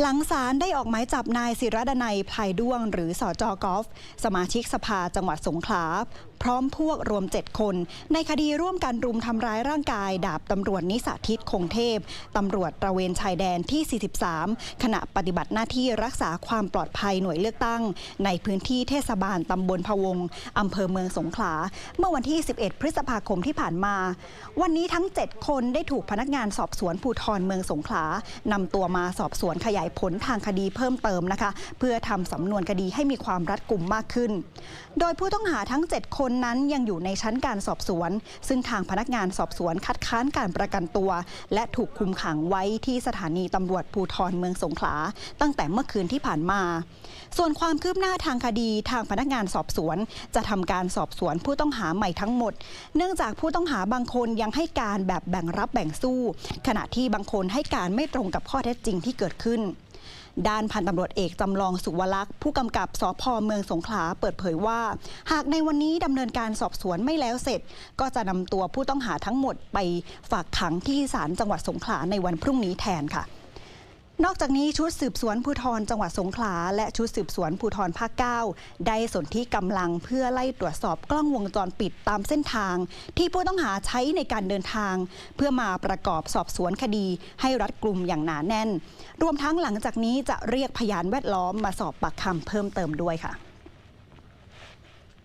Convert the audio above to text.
หลังศาลได้ออกหมายจับนายศิรดนัยพลายด้วง หรือสอจอกอล์ฟสมาชิกสภาจังหวัดสงขลาพร้อมพวกรวม 7 คน ในคดีร่วมกันรุมทำร้ายร่างกาย ดาบตำรวจนิสทิตคงเทพตำรวจตระเวนชายแดนที่ 43 ขณะปฏิบัติหน้าที่รักษาความปลอดภัยหน่วยเลือกตั้ง ในพื้นที่เทศบาลตำบลพะวงอำเภอเมืองสงขลา เมื่อวันที่ 11 พฤษภาคมที่ผ่านมา วันนี้ทั้ง 7 คนได้ถูกพนักงานสอบสวนภูธรเมืองสงขลานำตัวมาสอบสวนขยายผลทางคดีเพิ่มเติมนะคะ เพื่อทำสำนวนคดีให้มีความรัดกุมมากขึ้น โดยผู้ต้องหาทั้ง 7 คนนั้นยังอยู่ในชั้นการสอบสวน ซึ่งทางพนักงานสอบสวนคัดค้านการประกันตัว และถูกคุมขังไว้ที่สถานีตำรวจภูธรเมืองสงขลา ตั้งแต่เมื่อคืนที่ผ่านมา ส่วนความคืบหน้าทางคดีทางพนักงานสอบสวน จะทำการสอบสวนผู้ต้องหาใหม่ทั้งหมด เนื่องจากผู้ต้องหาบางคนยังให้การแบบแบ่งรับแบ่งสู้ ขณะที่บางคนให้การไม่ตรงกับข้อเท็จจริงที่เกิดขึ้น ด้านพันตำรวจเอกจำลองสุวรักษ์ผู้กำกับสพเมืองสงขลาเปิดเผยว่า หากในวันนี้ดำเนินการสอบสวนไม่แล้วเสร็จ ก็จะนำตัวผู้ต้องหาทั้งหมดไปฝากขังที่ศาลจังหวัดสงขลาในวันพรุ่งนี้แทนค่ะ นอกจากนี้ชุดสืบสวนภูธรจังหวัดสงขลา และชุดสืบสวนภูธรภาค 9 ได้สนที่กำลังเพื่อไล่ตรวจสอบกล้องวงจรปิดตามเส้นทาง ที่ผู้ต้องหาใช้ในการเดินทาง เพื่อมาประกอบสอบสวนคดีให้รัดกลุ่มอย่างหนาแน่น รวมทั้งหลังจากนี้จะเรียกพยานแวดล้อมมาสอบปากคำเพิ่มเติมด้วยค่ะ